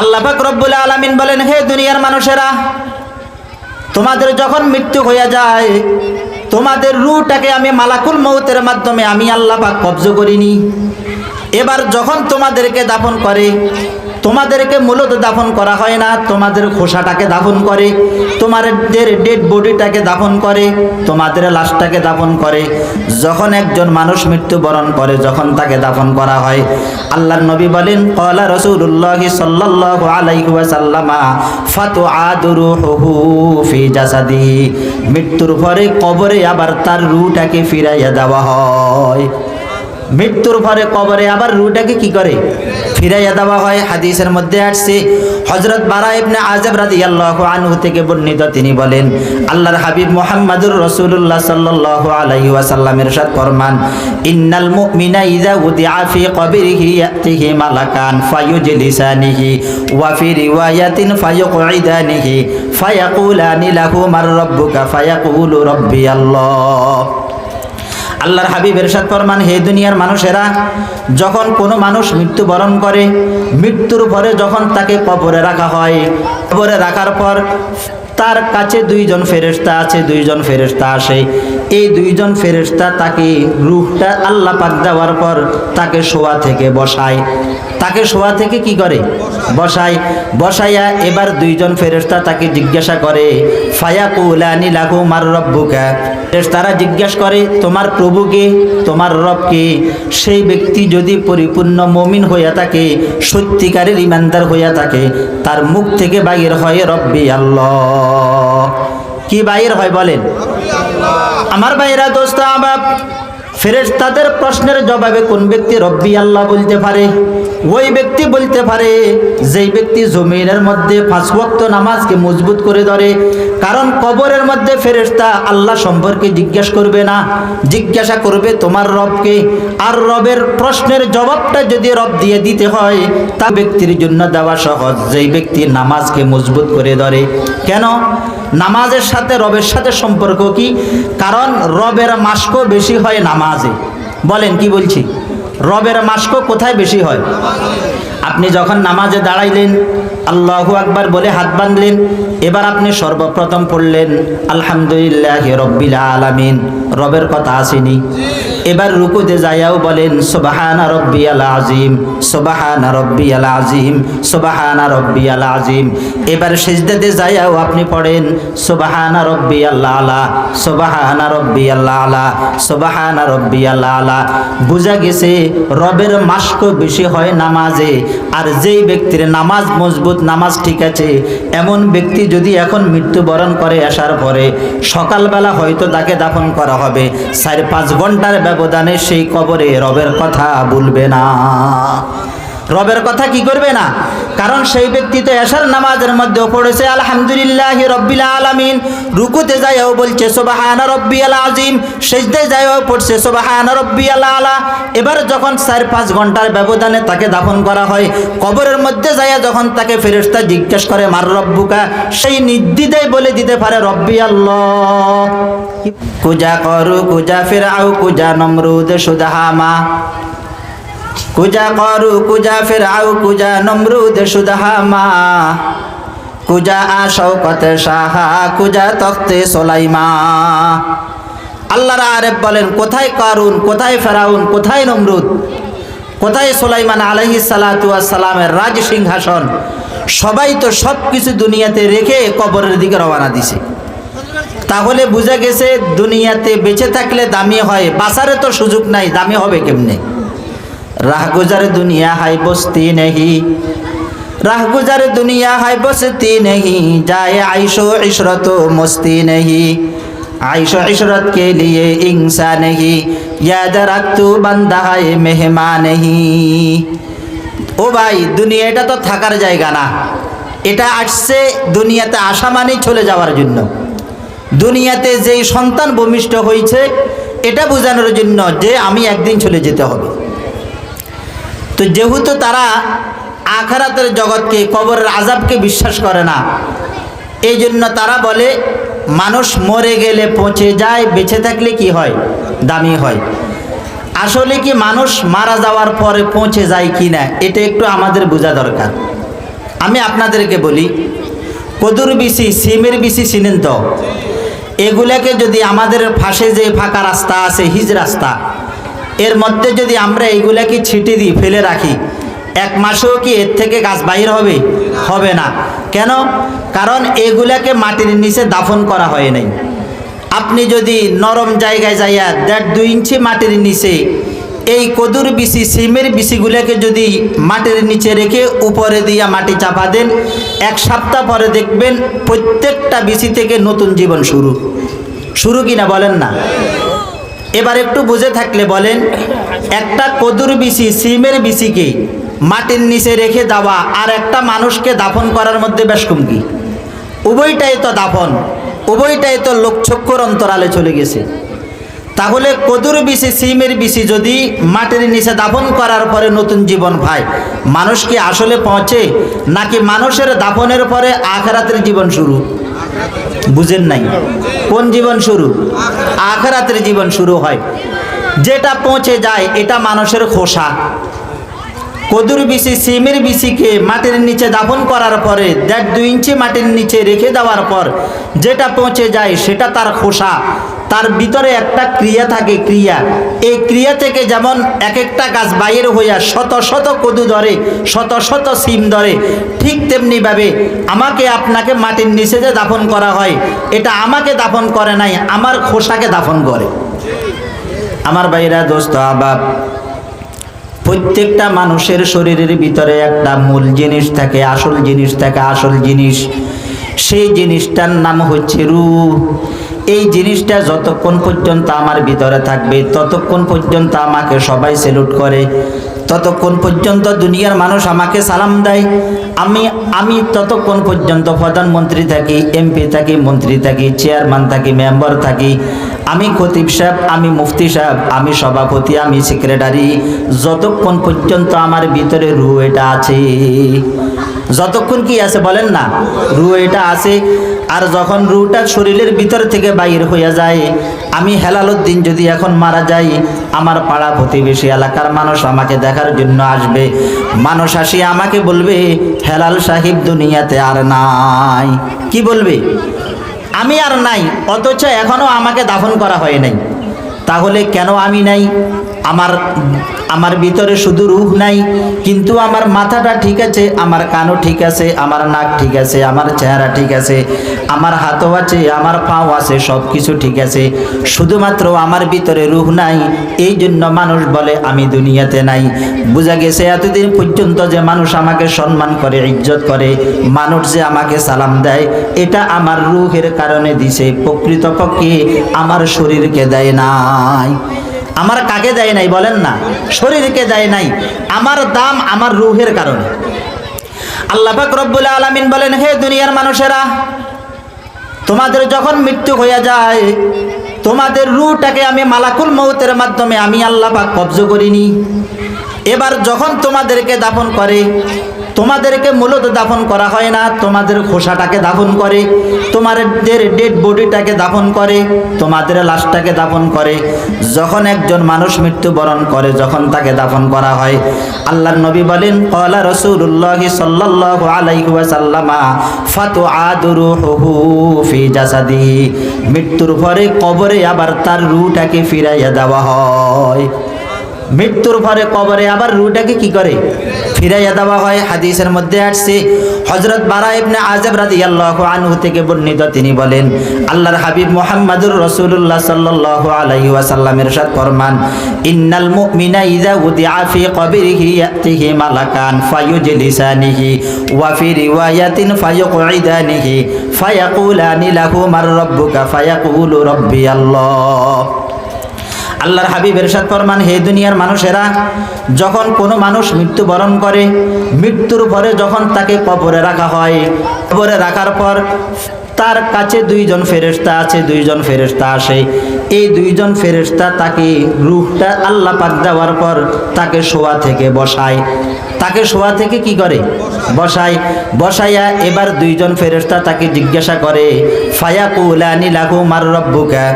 আল্লাহ পাক রব্বুল আলামিন বলেন, হে দুনিয়ার মানুষেরা, তোমাদের যখন মৃত্যু হইয়া যায়, তোমাদের রুটাকে আমি মালাকুল মৌতের মাধ্যমে আমি আল্লাহ পাক কবজ করিনি। এবার যখন তোমাদেরকে দাপন করে তোমাদেরকে মূলত দাফন করা হয় না, তোমাদের খোসাটাকে দাফন করে, তোমাদের ডেড বডিটাকে দাফন করে, তোমাদের লাশটাকে দাফন করে। যখন একজন মানুষ মৃত্যুবরণ করে, যখন তাকে দাফন করা হয়, আল্লাহর নবী বলেন কলা রসুল্লাহ সাল্লাল্লাহু আলাইহি ওয়াসাল্লামা ফাতু আদরুহু ফি জাসাদিহি মৃত্যুর পরে কবরে আবার তার রুটাকে ফিরাইয়া দেওয়া হয়। মৃত্যুর পরে কবরে আবার রুটাকে কি করে? ফিরাইয়া দেওয়া হয়, হাদিসের মধ্যে আসছে হজরত বারা ইবনে আজব রাদিয়াল্লাহু আনহু থেকে বর্ণিত, তিনি বলেন, আল্লাহর হাবিব মুহাম্মাদুর রাসূলুল্লাহ সাল্লাল্লাহু আলাইহি ওয়াসাল্লাম ইরশাদ ফরমান, ইন্নাল মুমিনা ইযা উদিআ ফি কবরিহি ইয়াতিহি মালাকান ফায়ুজলিসানিহি ওয়া ফি রিওয়ায়াতিন ফায়ুকঈদানিহি ফায়াকুলানি লাহু মার রাব্বুকা ফায়াকুলু রাব্বি আল্লাহ। আল্লাহর হাবিব এরশাদ ফরমান, হে দুনিয়ার মানুষেরা, যখন কোনো মানুষ মৃত্যুবরণ করে, মৃত্যুর পরে যখন তাকে কবরে রাখা হয়, কবরে রাখার পর তার কাছে দুইজন ফেরেশতা আছে, দুইজন ফেরেশতা আসে। এই দুইজন ফেরেশতা তাকে রূহটা আল্লাহ পাক দেওয়ার পর তাকে শোয়া থেকে বসায়। তাকে শোয়া থেকে কি করে? বসায়। বসাইয়া এবার দুইজন ফেরেশতা তাকে জিজ্ঞাসা করে ফায়া কুলানি লাঘু মার রব্বুকা? তারা জিজ্ঞাসা করে, তোমার প্রভুকে তোমার রবকে সেই ব্যক্তি যদি পরিপূর্ণ মমিন হইয়া থাকে, সত্যিকারের ইমানদার হইয়া থাকে, তার মুখ থেকে বাইর হয় রব্বি আল্লাহ। কি বাইর হয় বলেন? আমার ভাইরা দোস্ত আবাব ফেরেশতাদের প্রশ্নের জবাবে কোন ব্যক্তি রব্বি আল্লাহ বলতে পারে? ওই ব্যক্তি বলতে পারে, যেই ব্যক্তি জমিনের মধ্যে ওয়াক্ত নামাজকে মজবুত করে ধরে, কারণ কবরের মধ্যে ফেরেশতা আল্লাহ সম্পর্কে জিজ্ঞাসা করবে না। জিজ্ঞাসা করবে তোমার রবকে, আর রবের প্রশ্নের জবাবটা যদি রব দিয়ে দিতে হয়, তা ব্যক্তির জন্য দেওয়া সহজ। যেই ব্যক্তি নামাজকে মজবুত করে ধরে, কেন? নামাজের সাথে, রবের সাথে সম্পর্ক কি? কারণ রবের মাস্ক বেশি হয় নামাজে। বলেন, কি বলছি? রবের মাস্ক কোথায় বেশি হয়? আপনি যখন নামাজে দাঁড়াইলেন, আল্লাহু আকবার বলে হাত বাঁধলেন, এবার আপনি সর্বপ্রথম পড়লেন, আলহামদুলিল্লাহ রব্বিল আলামিন। রবের কথা আসেনি। এবার রুকুতে যাইয়াও বলেন, সোবাহানা রব্বি আল আজিম সোবাহানা রব্বি আল আজিম সোবাহানা রব্বি আল আজিম এবার সেজদাতে যাইয়াও আপনি পড়েন, সোবাহানা রব্বি আল্লাহ আলা, সোবাহানা রব্বি আল্লাহ আলা, সোবাহানা রব্বি আল্লাহ আলা। বোঝা গেছে, রবের মাস্ক বেশি হয় নামাজে, আর যেই ব্যক্তির নামাজ মজবুত, নামাজ ঠিক আছে, এমন ব্যক্তি যদি এখন মৃত্যুবরণ করে আসার পরে, সকালবেলা হয়তো তাকে দাফন করা হবে। চার পাঁচ ঘণ্টার ব্যবধানে সেই কবরে রবের কথা বলবে না। রবের কথা কি করবে না? কারণ সেই ব্যক্তি তো এশার নামাজের মধ্যে পড়েছে, আলহামদুলিল্লাহ রব্বিল আলামিন। রুকুতে যাইও বলছে, সোবাহানা রব্বি আল আজিম সেজদে যাইও পড়ছে, সোবাহানা রব্বি আল। আলা এবার যখন চার, পাঁচ ঘণ্টার ব্যবধানে তাকে দাফন করা হয়, কবরের মধ্যে যাইয়া যখন তাকে ফেরেশতা জিজ্ঞেস করে, মার রব্বুকা? সেই নির্দিদায় বলে দিতে পারে রব্বি আল্লাহ কুজা করু, কুজা ফেরাও কুজা নমরুদ সুদাহামা। কুজা করু, কুজা ফেরাও কুজা নমরুদ সুদাহামা কুজা আশৌকত সাহা কুজা তখতে সোলাইমা। আল্লাহর আরেফ বলেন, কোথায় কারুন, কোথায় ফেরাউন, কোথায় নমরুদ? কোথায় সোলাইমান আলহি সালামের রাজ সিংহাসন? সবাই তো সব কিছু দুনিয়াতে রেখে কবরের দিকে রওনা দিছে। তাহলে বোঝা গেছে, দুনিয়াতে বেঁচে থাকলে দামি হয় বাসারে তো সুযোগ নাই, দামি হবে কেমনে? রাহগুজার দুনিয়া হাই বসতি নেহি। রাহগুজার দুনিয়া হাই বসতি নেহি, যায় আইশো ইশরত মস্তি নেহি। আইশো ইশরত কে লিয়ে ইংসা নেহি, ইয়াদ রাখতু বান্দা تو بندہ নেহি। ও ভাই দুনিয়া এটা তো থাকার জায়গা না। এটা আসছে দুনিয়াতে আসা মানেই চলে যাওয়ার জন্য। দুনিয়াতে যেই সন্তান ভূমিষ্ঠ হয়েছে এটা বোঝানোর জন্য যে আমি একদিন চলে যেতে হবে। তো যেহেতু তারা আখারাতের জগৎকে, কবরের আজাবকে বিশ্বাস করে না এই জন্য তারা বলে, মানুষ মরে গেলে পৌঁছে যায়, বেঁচে থাকলে কি হয়? দামি হয়। আসলে কি মানুষ মারা যাওয়ার পরে পৌঁছে যায় কি না? এটা একটু আমাদের বোঝা দরকার। আমি আপনাদেরকে বলি, কদুর বিসি সিমের বিসি চিনেন তো? এগুলাকে যদি আমাদের ফাঁসে যে ফাঁকা রাস্তা আছে, হিজ রাস্তা এর মধ্যে যদি আমরা এইগুলাকে ছিটে দিই, ফেলে রাখি, এক মাসেও কি এর থেকে গাছ বাহির হবে? হবে না। কেন? কারণ এগুলাকে মাটির নিচে দাফন করা হয় নাই। আপনি যদি নরম জায়গায় যাইয়া দেড় দুই ইঞ্চি মাটির নিচে এই কদুর বিসি সিমের বিসিগুলোকে যদি মাটির নিচে রেখে উপরে দিয়া মাটি চাপা দেন, এক সপ্তাহ পরে দেখবেন প্রত্যেকটা বিসি থেকে নতুন জীবন শুরু। শুরু কিনা বলেন না? এবার একটু বুঝে থাকলে বলেন, একটা কদুর বিসি সিমের বিসিকে মাটির নিচে রেখে দেওয়া আর একটা মানুষকে দাফন করার মধ্যে বেশ কি? উভয়টাই তো দাফন, উভয়টাই তো লোকচক্ষুর অন্তরালে চলে গেছে। তাহলে কদুর বিসি সিমের বিসি যদি মাটির নিচে দাফন করার পরে নতুন জীবন পায় মানুষ কি আসলে পৌঁছে, নাকি মানুষের দাফনের পরে আখরাতের জীবন শুরু? বুঝেন নাই। কোন জীবন শুরু? আখরাতের জীবন শুরু হয়। যেটা পৌঁছে যায়, এটা মানুষের খোসা। কদুর বিসি সিমের বিসিকে মাটির নিচে দাফন করার পরে দেড় দুই ইঞ্চি মাটির নিচে রেখে দেওয়ার পর যেটা পৌঁছে যায় সেটা তার খোসা। তার ভিতরে একটা ক্রিয়া থাকে, ক্রিয়া। এই ক্রিয়া থেকে যেমন এক একটা গাছ বাইর হইয়া শত শত কদু ধরে, শত শত সিম ধরে, ঠিক তেমনিভাবে আমাকে আপনাকে মাটির নিচে যে দাফন করা হয়, এটা আমাকে দাফন করে নাই, আমার খোসাকে দাফন করে। আমার বাইরা দোস্ত আবাব প্রত্যেকটা মানুষের শরীরের ভিতরে একটা মূল জিনিস থাকে, আসল জিনিস থাকে, আসল জিনিস। সেই জিনিসটার নাম হচ্ছে রূহ। এই জিনিসটা যতক্ষণ পর্যন্ত আমার ভিতরে থাকবে, ততক্ষণ পর্যন্ত আমাকে সবাই সেলুট করে। ততক্ষণ পর্যন্ত দুনিয়ার মানুষ আমাকে সালাম দেয়। আমি আমি ততক্ষণ পর্যন্ত প্রধানমন্ত্রী থাকি এমপি থাকি, মন্ত্রী থাকি চেয়ারম্যান থাকি মেম্বার থাকি। আমি খতিব সাহেব, আমি মুফতি সাহেব, আমি সভাপতি, আমি সেক্রেটারি যতক্ষণ পর্যন্ত আমার ভিতরে রু এটা আছে। যতক্ষণ কি আছে বলেন না রু এটা আছে। আর যখন রুটা শরীরের ভিতর থেকে বাইর হইয়া যায়, আমি হেলালুদ্দিন যদি এখন মারা যাই, আমার পাড়া প্রতিবেশী এলাকার মানুষ আমাকে দেখার জন্য আসবে। মানুষ আসি আমাকে বলবে, হেলাল সাহিব দুনিয়াতে আর নাই। কি বলবে? আমি আর নাই, অথচ এখনও আমাকে দাফন করা হয় নাই। তাহলে কেন আমি নাই? আমার আমার ভিতরে শুধু রূপ নাই, কিন্তু আমার মাথাটা ঠিক আছে, আমার কানও ঠিক আছে, আমার নাক ঠিক আছে, আমার চেহারা ঠিক আছে, আমার হাতও আছে, আমার পাও আছে সব কিছু ঠিক আছে। শুধুমাত্র আমার ভিতরে রূপ নাই, এই জন্য মানুষ বলে, আমি দুনিয়াতে নাই। বোঝা গেছে এতদিন পর্যন্ত যে মানুষ আমাকে সম্মান করে, ইজ্জত করে, মানুষ যে আমাকে সালাম দেয়, এটা আমার রুহের কারণে দিছে। প্রকৃতপক্ষে আমার শরীরকে দেয় নাই। আমার কাকে দেয় নাই বলেন না। শরীরকে দেয় নাই। আমার দাম আমার রুহের কারণে। আল্লাহ পাক রব্বুল আলামিন বলেন, হে দুনিয়ার মানুষেরা, তোমাদের যখন মৃত্যু হয়ে যায়, তোমাদের রুটাকে আমি মালাকুল মৌতের মাধ্যমে আমি আল্লাহ পাক কবজ করিনি। এবার যখন তোমাদেরকে দাফন করে তোমাদেরকে মূলত দাফন করা হয় না, তোমাদের খোসাটাকে দাফন করে, তোমাদের ডেড বডিটাকে দাফন করে, তোমাদের লাশটাকে দাফন করে। যখন একজন মানুষ মৃত্যুবরণ করে, যখন তাকে দাফন করা হয়, আল্লাহর নবী বলেন কলা রসুল্লাহ সাল্লাল্লাহু আলাইহি ওয়াসাল্লামা ফাতু আদরুহু ফি জাসাদিহি। মৃত্যুর পরে কবরে আবার তার রুটাকে ফিরাইয়া দেওয়া হয়। মৃত্যুর পরে কবরে আবার রুটাকে কি করে? ফিরাইয়া দেওয়া হয়। হাদিসের মধ্যে আসছে হজরত বারা ইবনে আজব রাদিয়াল্লাহু আনহু থেকে বর্ণিত। তিনি বলেন, আল্লাহর হাবিব মুহাম্মাদুর রাসূলুল্লাহ সাল্লাল্লাহু আলাইহি ওয়াসাল্লাম ইরশাদ ফরমান, ইন্নাল মুমিনা ইযা উদিআ ফি কবরিহি ইয়াতিহি মালাকান ফায়ুজলিসানিহি ওয়া ফি রিওয়ায়াতিন ফায়ুকঈদানিহি ফায়াকুলানি লাহু মার রাব্বুকা ফায়াকুলু রাব্বি আল্লাহ। আল্লাহর হাবিব এরশাদ ফরমান, হে দুনিয়ার মানুষেরা, যখন কোনো মানুষ মৃত্যুবরণ করে, মৃত্যুর পরে যখন তাকে কবরে রাখা হয়, কবরে রাখার পর তার কাছে দুইজন ফেরেস্তা আছে, দুইজন ফেরেস্তা আসে। এই দুইজন ফেরেস্তা তাকে রুহটা আল্লাহ পাক দেওয়ার পর তাকে শোয়া থেকে বসায়। তাকে শোয়া থেকে কি করে? বসায়। বসাইয়া এবার দুইজন ফেরেশতা তাকে জিজ্ঞাসা করে ফায়া কুলানি লাঘু মার রব্বুকা?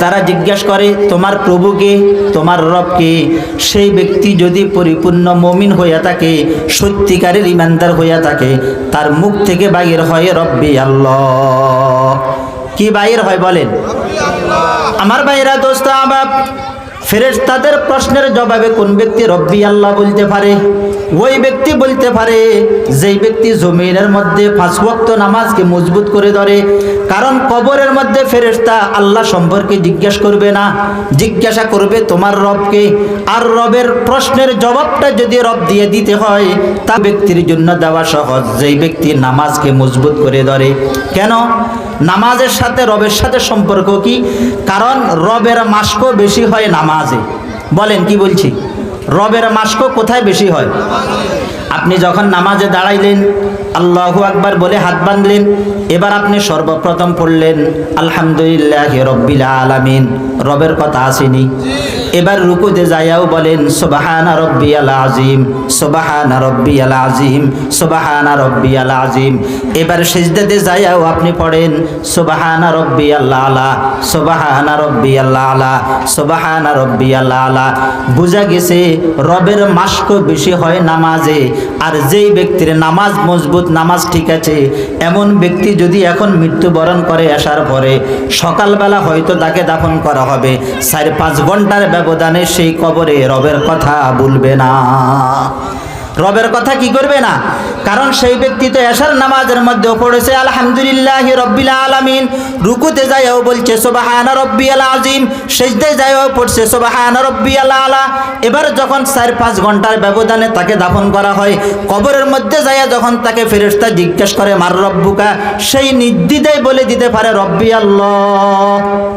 তারা জিজ্ঞাসা করে, তোমার প্রভুকে তোমার রবকে সেই ব্যক্তি যদি পরিপূর্ণ মমিন হইয়া থাকে, সত্যিকারের ইমানদার হইয়া থাকে, তার মুখ থেকে বাইর হয় রব্বি আল্লাহ। কি বাইর হয় বলেন? আমার ভাইরা দোস্ত, আবাব ফেরেশ তাদের প্রশ্নের জবাবে কোন ব্যক্তি রব্বি আল্লাহ বলতে পারে? ওই ব্যক্তি বলতে পারে, যেই ব্যক্তি জমিনের মধ্যে পাঁচ নামাজকে মজবুত করে ধরে, কারণ কবরের মধ্যে ফেরেশতা আল্লাহ সম্পর্কে জিজ্ঞাসা করবে না। জিজ্ঞাসা করবে তোমার রবকে। আর রবের প্রশ্নের জবাবটা যদি রব দিয়ে দিতে হয়, তা ব্যক্তির জন্য দেওয়া সহজ। যেই ব্যক্তি নামাজকে মজবুত করে ধরে। কেন? নামাজের সাথে, রবের সাথে সম্পর্ক কি? কারণ রবের মাস্ক বেশি হয় নামাজে। বলেন, কি বলছি? রবের মাস্ক কোথায় বেশি হয়? আপনি যখন নামাজে দাঁড়াইলেন, আল্লাহ আকবার বলে হাত বাঁধলেন, এবার আপনি সর্বপ্রথম পড়লেন, আলহামদুলিল্লাহ রব্বিল আলামিন। রবের কথা আসেনি। এবার রুকুতে যাইয়াও বলেন, সোবাহানা রব্বি আল আজিম সোবাহানা রব্বি আল আজিম সোবাহানা রব্বি আল আজিম এবার সেজদাতে যাইয়াও আপনি পড়েন, সোবাহানা রব্বি আল্লাহ আলা, সোবাহানা রব্বি আল্লাহ আলা, সোবাহানা রব্বি আল্লাহ আলা। বোঝা গেছে, রবের মাস্ক বেশি হয় নামাজে, আর যেই ব্যক্তির নামাজ মজবুত, নামাজ ঠিক আছে, এমন ব্যক্তি যদি এখন মৃত্যুবরণ করে আসার পরে, সকালবেলা হয়তো তাকে দাফন করা হবে। চার, পাঁচ ঘণ্টার ব্যবধানে সেই কবরে রবের কথা বলবে না। রবের কথা কি করবে না? কারণ সেই ব্যক্তি তো এশার নামাজের মধ্যে পড়েছে, আলহামদুলিল্লাহ রব্বিল আলামিন। রুকুতে যাইও বলছে, সোবাহানা রব্বি আল আজিম সেজদে যাইও পড়ছে, সোবাহানা রব্বি আল আলা। এবার যখন চার, পাঁচ ঘণ্টার ব্যবধানে তাকে দাফন করা হয়, কবরের মধ্যে যাইয়া যখন তাকে ফেরেশতা জিজ্ঞেস করে, মার রব্বুকা? সেই নির্দ্বিধায় বলে দিতে পারে, রব্বি আল্লাহ।